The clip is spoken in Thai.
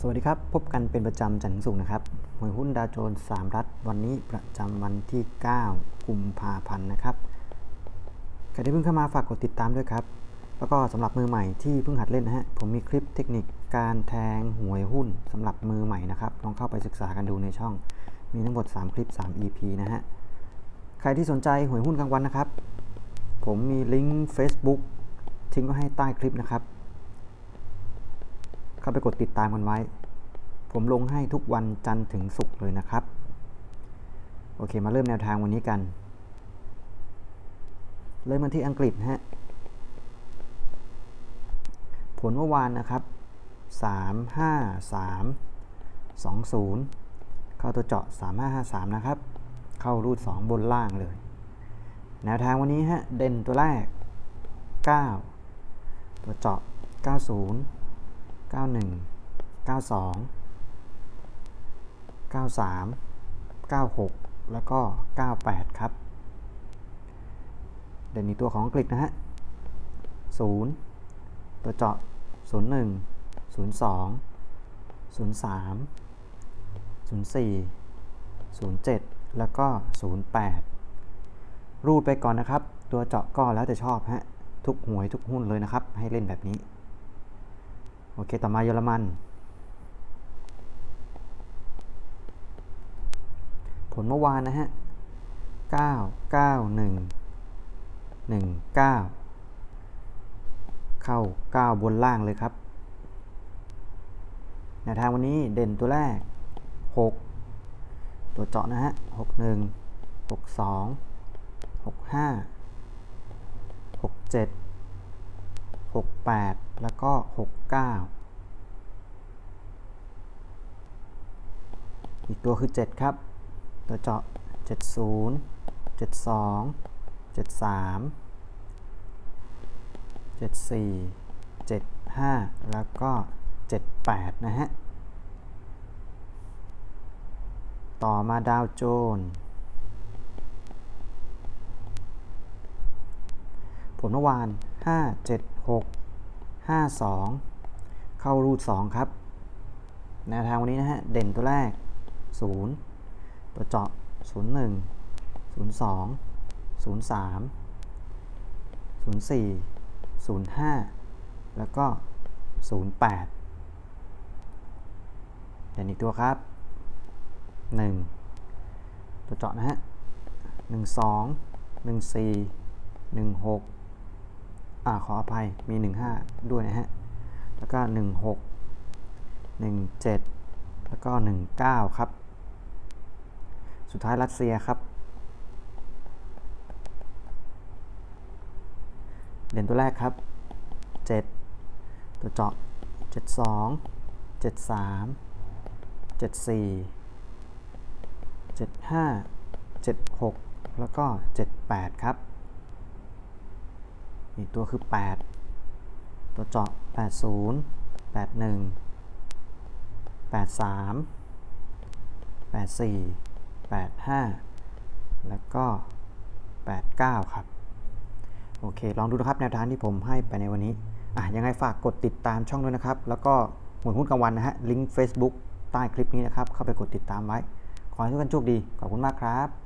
สวัสดีครับ พบกันเป็นประจำจันทร์ถึงศุกนะครับหวยหุ้นดาวโจนส์3รัฐ วันนี้ประจำวันที่ 9 กุมภาพันธ์นะครับใครที่เพิ่งเข้ามาฝากกดติดตามด้วยครับ แล้วก็สำหรับมือใหม่ที่เพิ่งหัดเล่นนะฮะ ผมมีคลิปเทคนิคการแทงหวยหุ้นสำหรับมือใหม่นะครับ ลองเข้าไปศึกษากันดูในช่อง มีทั้งหมด 3 คลิป 3 EP นะฮะ ใครที่สนใจหวยหุ้นกลางวันนะครับ ผมมีลิงก์ Facebook ทิ้งไว้ให้ใต้คลิปนะครับ เข้าไปกดติดตามกันไว้ ผมลงให้ทุกวันจันทร์ถึงศุกร์เลยนะครับ โอเคมาเริ่มแนวทางวันนี้กัน เริ่มมาที่อังกฤษฮะ ผลเมื่อวานนะครับ 3 5 3 2 0 เข้าตัวเจาะ 3553 นะครับ เข้ารูด 2 บนล่างเลย แนวทางวันนี้ฮะ เด่นตัวแรก 9 ตัวเจาะ 90 91 92 93 96 แล้วก็ 98 ครับ เด่นอีตัวของอังกฤษนะฮะ 0 ตัวเจาะ 01 02 03 04 07 แล้วก็ 08 รูดไปก่อนนะครับ ตัวเจาะก็แล้วแต่ชอบฮะ ทุกหวยทุกหุ้นเลยนะครับ ให้เล่นแบบนี้ โอเค ต่อมาเยอรมัน ผลเมื่อวานนะฮะ 9 9 1 1 9 เข้า 9 บนล่างเลยครับแนวทางวันนี้เด่นตัวแรก 6 ตัวเจาะนะฮะ 6 1 6 2 6 5 6 7 68 แล้วก็ 69 อีกตัวคือ 7 ครับ ตัวเจาะ 70 72 73 74 75 แล้วก็ 78 นะฮะ ต่อมาดาวโจนส์ผลเมื่อวาน 5 7 6 5 2 เข้ารูด2ครับแนวทางวันนี้นะฮะ เด่นตัวแรก 0 ตัวเจาะ 01 02 03 04 05 แล้วก็ 08 เด่นอีกตัวครับ 1 ตัวเจาะนะฮะ 12 14 16 อ่าขออภัยมี 15 ด้วยนะฮะ แล้วก็ 16 17 แล้วก็ 19 ครับ สุดท้ายรัสเซียครับ เด่นตัวแรกครับ 7 ตัวเจาะ 72 73 74 75 76 แล้วก็ 78 ครับ อีกตัวคือ 8 ตัวเจาะ 80 81 83 84 85 แล้วก็ 89 ครับ โอเค ลองดูนะครับแนวทางที่ผมให้ไปในวันนี้ อะ ยังไงฝากกดติดตามช่องด้วยนะครับ แล้วก็หมวดหุ้นกลางวันนะฮะ ลิงก์ Facebook ใต้คลิปนี้นะครับ เข้าไปกดติดตามไว้ ขอให้ทุกท่านโชคดี ขอบคุณมากครับ